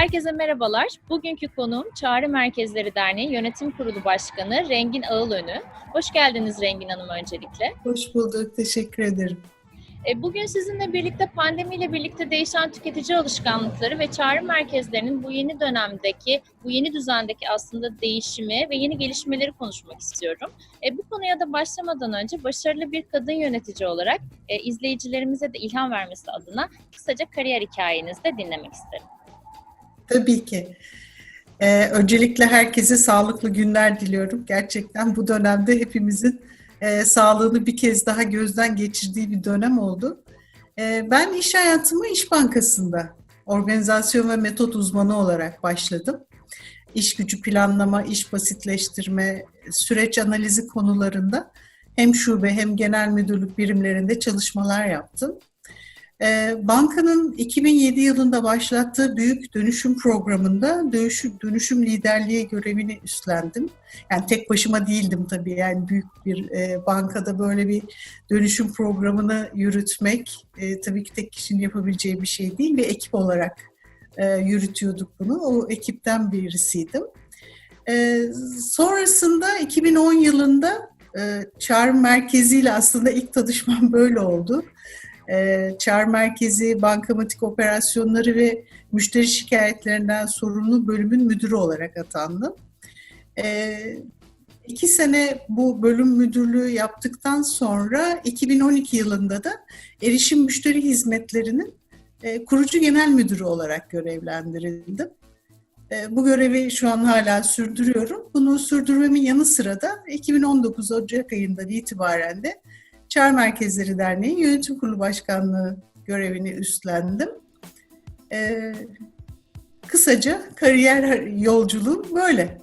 Herkese merhabalar. Bugünkü konuğum Çağrı Merkezleri Derneği Yönetim Kurulu Başkanı Rengin Ağılönü. Hoş geldiniz Rengin Hanım öncelikle. Hoş bulduk, teşekkür ederim. E, Bugün sizinle birlikte pandemiyle birlikte değişen tüketici alışkanlıkları ve çağrı merkezlerinin bu yeni dönemdeki, bu yeni düzendeki aslında değişimi ve yeni gelişmeleri konuşmak istiyorum. E, Bu konuya da başlamadan önce başarılı bir kadın yönetici olarak e, izleyicilerimize de ilham vermesi adına kısaca kariyer hikayenizi de dinlemek isterim. Tabii ki. Ee, öncelikle herkese sağlıklı günler diliyorum. Gerçekten bu dönemde hepimizin e, sağlığını bir kez daha gözden geçirdiği bir dönem oldu. E, ben iş hayatımı İş Bankası'nda organizasyon ve metot uzmanı olarak başladım. İş gücü planlama, iş basitleştirme, süreç analizi konularında hem şube hem genel müdürlük birimlerinde çalışmalar yaptım. Ee, bankanın 2007 yılında başlattığı büyük dönüşüm programında dönüşüm, dönüşüm liderliği görevini üstlendim. Yani tek başıma değildim tabii. Yani büyük bir e, bankada böyle bir dönüşüm programını yürütmek e, tabii ki tek kişinin yapabileceği bir şey değil. Bir ekip olarak e, yürütüyorduk bunu. O ekipten birisiydim. E, sonrasında 2010 yılında e, çağrı merkeziyle aslında ilk tanışmam böyle oldu. E, çağrı merkezi, bankamatik operasyonları ve müşteri şikayetlerinden sorumlu bölümün müdürü olarak atandım. E, iki sene bu bölüm müdürlüğü yaptıktan sonra 2012 yılında da erişim müşteri hizmetlerinin e, kurucu genel müdürü olarak görevlendirildim. E, bu görevi şu an hala sürdürüyorum. Bunu sürdürmemin yanı sıra da 2019 Ocak ayından itibaren de Çağrı Merkezleri Derneği Yönetim Kurulu Başkanlığı görevini üstlendim. Ee, kısaca kariyer yolculuğum böyle.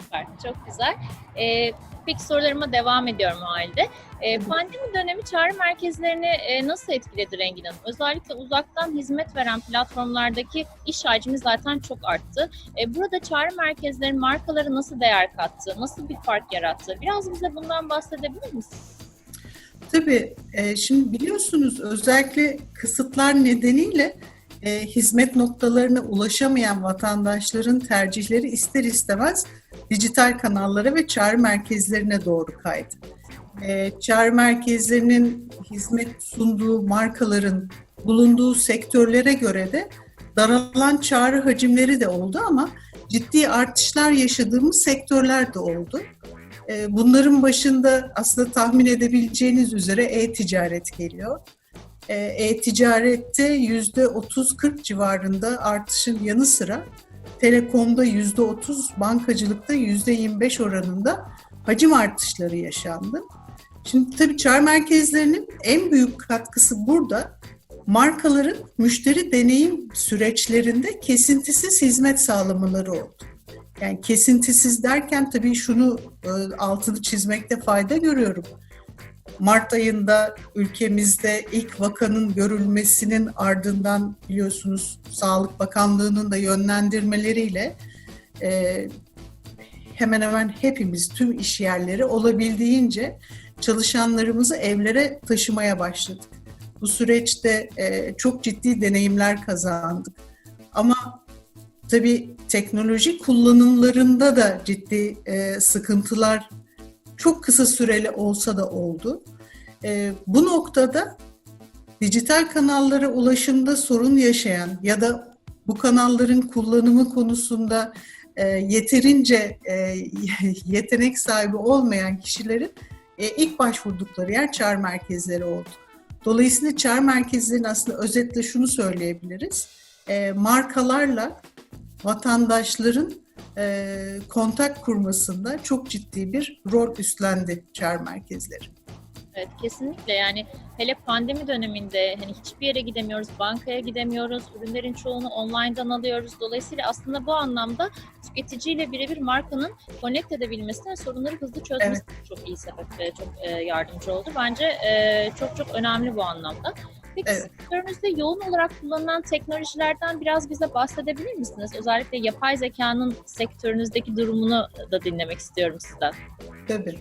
Süper, çok güzel. Ee, peki sorularıma devam ediyorum o halde. Ee, pandemi dönemi çağrı merkezlerini e, nasıl etkiledi Rengin Hanım? Özellikle uzaktan hizmet veren platformlardaki iş hacmi zaten çok arttı. Ee, burada çağrı merkezlerinin markaları nasıl değer kattı? Nasıl bir fark yarattı? Biraz bize bundan bahsedebilir misiniz? Tabii, e, şimdi biliyorsunuz özellikle kısıtlar nedeniyle e, hizmet noktalarına ulaşamayan vatandaşların tercihleri ister istemez dijital kanallara ve çağrı merkezlerine doğru kaydı. E, çağrı merkezlerinin hizmet sunduğu markaların bulunduğu sektörlere göre de daralan çağrı hacimleri de oldu ama ciddi artışlar yaşadığımız sektörler de oldu. Bunların başında aslında tahmin edebileceğiniz üzere e-ticaret geliyor. E-ticarette yüzde 30-40 civarında artışın yanı sıra telekomda yüzde 30, bankacılıkta yüzde 25 oranında hacim artışları yaşandı. Şimdi tabii çağrı merkezlerinin en büyük katkısı burada markaların müşteri deneyim süreçlerinde kesintisiz hizmet sağlamaları oldu. Yani kesintisiz derken tabii şunu e, altını çizmekte fayda görüyorum. Mart ayında ülkemizde ilk vakanın görülmesinin ardından biliyorsunuz Sağlık Bakanlığı'nın da yönlendirmeleriyle e, hemen hemen hepimiz tüm iş yerleri olabildiğince çalışanlarımızı evlere taşımaya başladık. Bu süreçte e, çok ciddi deneyimler kazandık. Ama tabii teknoloji kullanımlarında da ciddi e, sıkıntılar çok kısa süreli olsa da oldu. E, bu noktada dijital kanallara ulaşımda sorun yaşayan ya da bu kanalların kullanımı konusunda e, yeterince e, yetenek sahibi olmayan kişilerin e, ilk başvurdukları yer çağrı merkezleri oldu. Dolayısıyla çağrı merkezlerinin aslında özetle şunu söyleyebiliriz. E, markalarla vatandaşların e, kontak kurmasında çok ciddi bir rol üstlendi çağrı merkezleri. Evet kesinlikle yani hele pandemi döneminde hani hiçbir yere gidemiyoruz, bankaya gidemiyoruz, ürünlerin çoğunu online'dan alıyoruz. Dolayısıyla aslında bu anlamda tüketiciyle birebir markanın connect edebilmesine sorunları hızlı çözmesi evet. çok iyi sebep, çok yardımcı oldu. Bence çok çok önemli bu anlamda. Peki evet. sektörünüzde yoğun olarak kullanılan teknolojilerden biraz bize bahsedebilir misiniz? Özellikle yapay zekanın sektörünüzdeki durumunu da dinlemek istiyorum sizden. Tabii.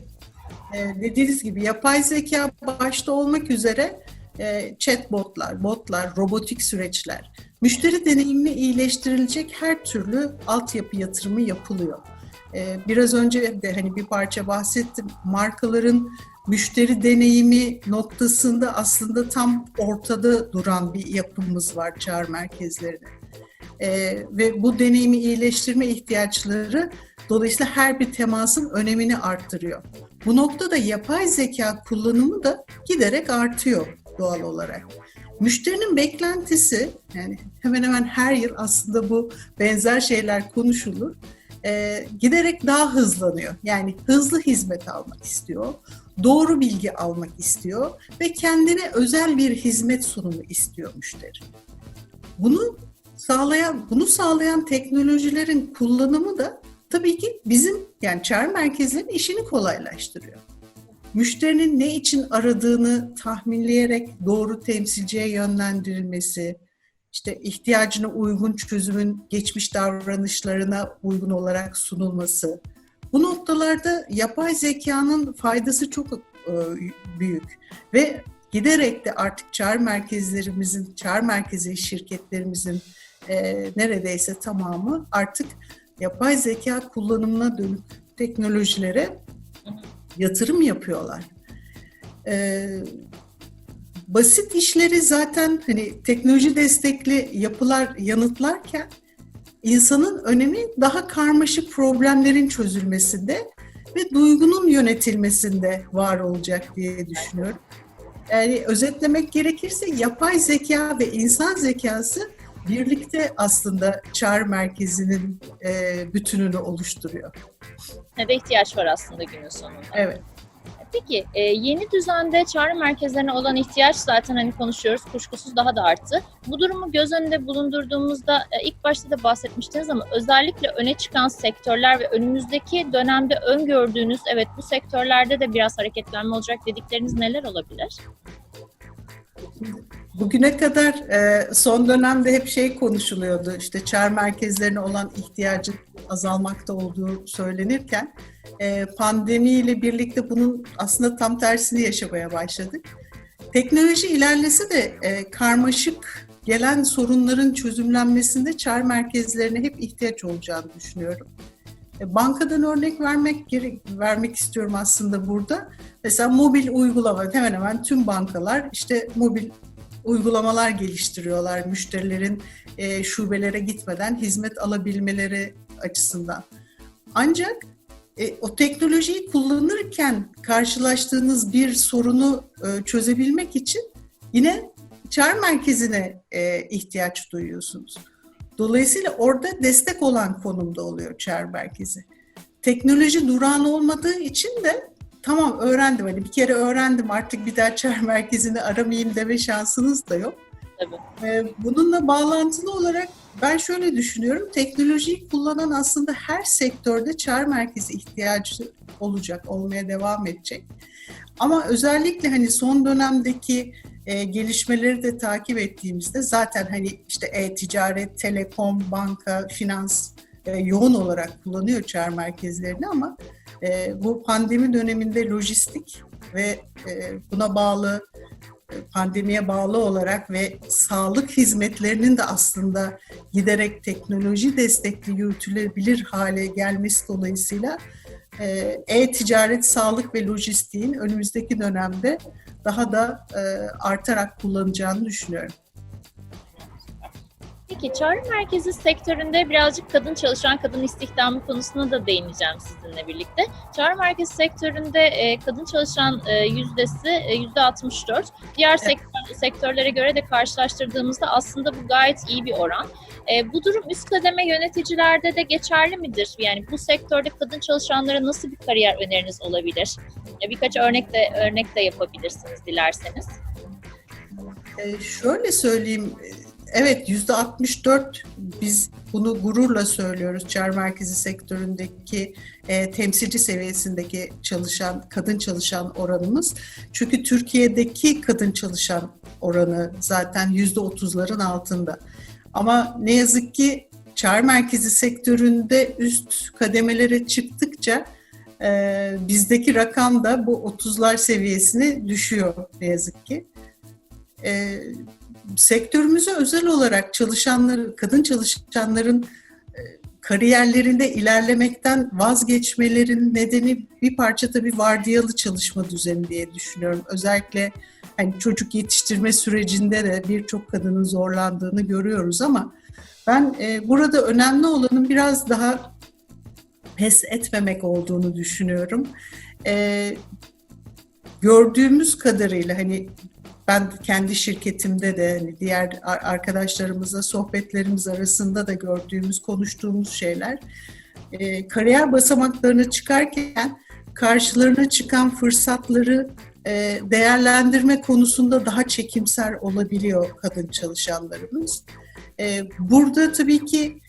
Ee, dediğiniz gibi yapay zeka başta olmak üzere e, chatbotlar, botlar, robotik süreçler, müşteri deneyimini iyileştirilecek her türlü altyapı yatırımı yapılıyor. E, biraz önce de hani bir parça bahsettim. Markaların müşteri deneyimi noktasında aslında tam ortada duran bir yapımız var çağrı merkezlerinde. E, ve bu deneyimi iyileştirme ihtiyaçları dolayısıyla her bir temasın önemini arttırıyor. Bu noktada yapay zeka kullanımı da giderek artıyor doğal olarak. Müşterinin beklentisi, yani hemen hemen her yıl aslında bu benzer şeyler konuşulur, e, giderek daha hızlanıyor. Yani hızlı hizmet almak istiyor, doğru bilgi almak istiyor ve kendine özel bir hizmet sunumu istiyor müşteri. Bunu sağlayan, bunu sağlayan teknolojilerin kullanımı da tabii ki bizim yani çağrı merkezlerinin işini kolaylaştırıyor müşterinin ne için aradığını tahminleyerek doğru temsilciye yönlendirilmesi, işte ihtiyacına uygun çözümün geçmiş davranışlarına uygun olarak sunulması. Bu noktalarda yapay zekanın faydası çok e, büyük ve giderek de artık çağrı merkezlerimizin, çağrı merkezi şirketlerimizin e, neredeyse tamamı artık yapay zeka kullanımına dönük teknolojilere yatırım yapıyorlar. Ee, basit işleri zaten hani teknoloji destekli yapılar yanıtlarken insanın önemi daha karmaşık problemlerin çözülmesinde ve duygunun yönetilmesinde var olacak diye düşünüyorum. Yani özetlemek gerekirse yapay zeka ve insan zekası birlikte aslında çağrı merkezinin e, bütününü oluşturuyor. Ve ihtiyaç var aslında günün sonunda. Evet. Peki e, yeni düzende çağrı merkezlerine olan ihtiyaç zaten hani konuşuyoruz kuşkusuz daha da arttı. Bu durumu göz önünde bulundurduğumuzda e, ilk başta da bahsetmiştiniz ama özellikle öne çıkan sektörler ve önümüzdeki dönemde öngördüğünüz evet bu sektörlerde de biraz hareketlenme olacak dedikleriniz neler olabilir? Bugüne kadar e, son dönemde hep şey konuşuluyordu. İşte çağrı merkezlerine olan ihtiyacın azalmakta olduğu söylenirken e, pandemiyle birlikte bunun aslında tam tersini yaşamaya başladık. Teknoloji ilerlese de e, karmaşık gelen sorunların çözümlenmesinde çağrı merkezlerine hep ihtiyaç olacağını düşünüyorum. Bankadan örnek vermek vermek istiyorum aslında burada. Mesela mobil uygulama hemen hemen tüm bankalar işte mobil uygulamalar geliştiriyorlar müşterilerin e, şubelere gitmeden hizmet alabilmeleri açısından. Ancak e, o teknolojiyi kullanırken karşılaştığınız bir sorunu e, çözebilmek için yine çağrı merkezine e, ihtiyaç duyuyorsunuz. Dolayısıyla orada destek olan konumda oluyor çağrı merkezi. Teknoloji durağan olmadığı için de tamam öğrendim hani bir kere öğrendim artık bir daha çağrı merkezini aramayayım deme şansınız da yok. Tabii. Ee, bununla bağlantılı olarak ben şöyle düşünüyorum. Teknolojiyi kullanan aslında her sektörde çağrı merkezi ihtiyacı olacak, olmaya devam edecek. Ama özellikle hani son dönemdeki e, gelişmeleri de takip ettiğimizde zaten hani işte e-ticaret, telekom, banka, finans e, yoğun olarak kullanıyor çağrı merkezlerini ama e, bu pandemi döneminde lojistik ve e, buna bağlı e, pandemiye bağlı olarak ve sağlık hizmetlerinin de aslında giderek teknoloji destekli yürütülebilir hale gelmesi dolayısıyla e, e-ticaret, sağlık ve lojistiğin önümüzdeki dönemde daha da e, artarak kullanacağını düşünüyorum. Peki çağrı merkezi sektöründe birazcık kadın çalışan, kadın istihdamı konusuna da değineceğim sizinle birlikte. Çağrı merkezi sektöründe e, kadın çalışan e, yüzdesi e, yüzde 64. Diğer sektör, sektörlere göre de karşılaştırdığımızda aslında bu gayet iyi bir oran. E, bu durum üst kademe yöneticilerde de geçerli midir? Yani bu sektörde kadın çalışanlara nasıl bir kariyer öneriniz olabilir? E, birkaç örnek de örnek de yapabilirsiniz dilerseniz. E, şöyle söyleyeyim, Evet yüzde 64 biz bunu gururla söylüyoruz çağrı merkezi sektöründeki e, temsilci seviyesindeki çalışan kadın çalışan oranımız. Çünkü Türkiye'deki kadın çalışan oranı zaten yüzde 30'ların altında. Ama ne yazık ki çağrı merkezi sektöründe üst kademelere çıktıkça e, bizdeki rakam da bu 30'lar seviyesine düşüyor ne yazık ki. e, sektörümüze özel olarak çalışanları, kadın çalışanların e, kariyerlerinde ilerlemekten vazgeçmelerin nedeni bir parça tabii vardiyalı çalışma düzeni diye düşünüyorum. Özellikle hani çocuk yetiştirme sürecinde de birçok kadının zorlandığını görüyoruz ama ben e, burada önemli olanın biraz daha pes etmemek olduğunu düşünüyorum. E, gördüğümüz kadarıyla hani ben kendi şirketimde de hani diğer arkadaşlarımızla sohbetlerimiz arasında da gördüğümüz, konuştuğumuz şeyler e, kariyer basamaklarına çıkarken karşılarına çıkan fırsatları e, değerlendirme konusunda daha çekimser olabiliyor kadın çalışanlarımız. E, burada tabii ki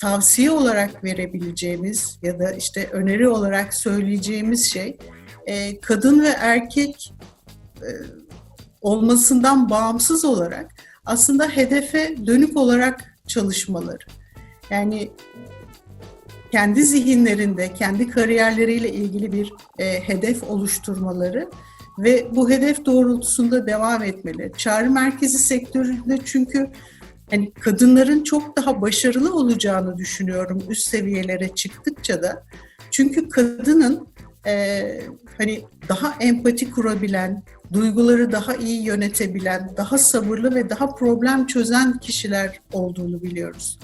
tavsiye olarak verebileceğimiz ya da işte öneri olarak söyleyeceğimiz şey kadın ve erkek olmasından bağımsız olarak aslında hedefe dönük olarak çalışmaları. Yani kendi zihinlerinde, kendi kariyerleriyle ilgili bir e, hedef oluşturmaları ve bu hedef doğrultusunda devam etmeleri. Çağrı merkezi sektöründe çünkü hani kadınların çok daha başarılı olacağını düşünüyorum üst seviyelere çıktıkça da. Çünkü kadının e, hani daha empati kurabilen, duyguları daha iyi yönetebilen, daha sabırlı ve daha problem çözen kişiler olduğunu biliyoruz.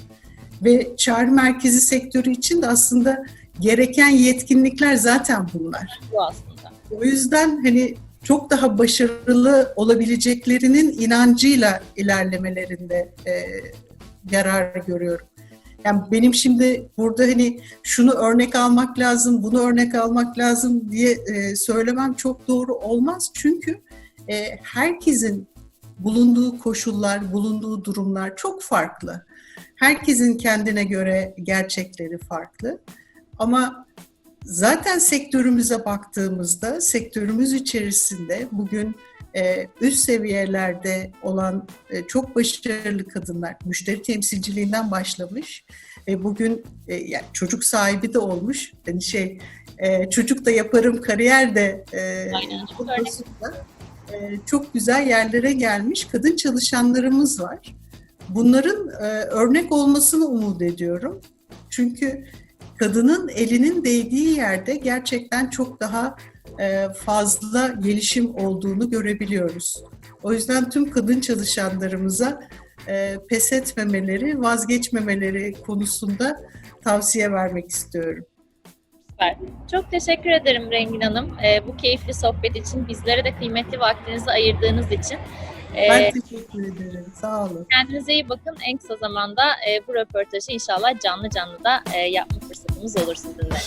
Ve çağrı merkezi sektörü için de aslında gereken yetkinlikler zaten bunlar. Bu aslında. O yüzden hani çok daha başarılı olabileceklerinin inancıyla ilerlemelerinde e, yarar görüyorum. Yani benim şimdi burada hani şunu örnek almak lazım, bunu örnek almak lazım diye e, söylemem çok doğru olmaz. Çünkü e, herkesin bulunduğu koşullar, bulunduğu durumlar çok farklı. Herkesin kendine göre gerçekleri farklı. Ama zaten sektörümüze baktığımızda, sektörümüz içerisinde bugün üst seviyelerde olan e, çok başarılı kadınlar, müşteri temsilciliğinden başlamış ve bugün e, yani çocuk sahibi de olmuş. Yani şey, e, çocuk da yaparım, kariyer de e, Aynen, çok e, çok güzel yerlere gelmiş kadın çalışanlarımız var. Bunların e, örnek olmasını umut ediyorum. Çünkü kadının elinin değdiği yerde gerçekten çok daha e, fazla gelişim olduğunu görebiliyoruz. O yüzden tüm kadın çalışanlarımıza e, pes etmemeleri, vazgeçmemeleri konusunda tavsiye vermek istiyorum. Süper. Çok teşekkür ederim Rengin Hanım. Ee, bu keyifli sohbet için, bizlere de kıymetli vaktinizi ayırdığınız için. Ben teşekkür ederim. Sağ olun. kendinize iyi bakın. En kısa zamanda e, bu röportajı inşallah canlı canlı da e, yapma fırsatımız olur sizinle.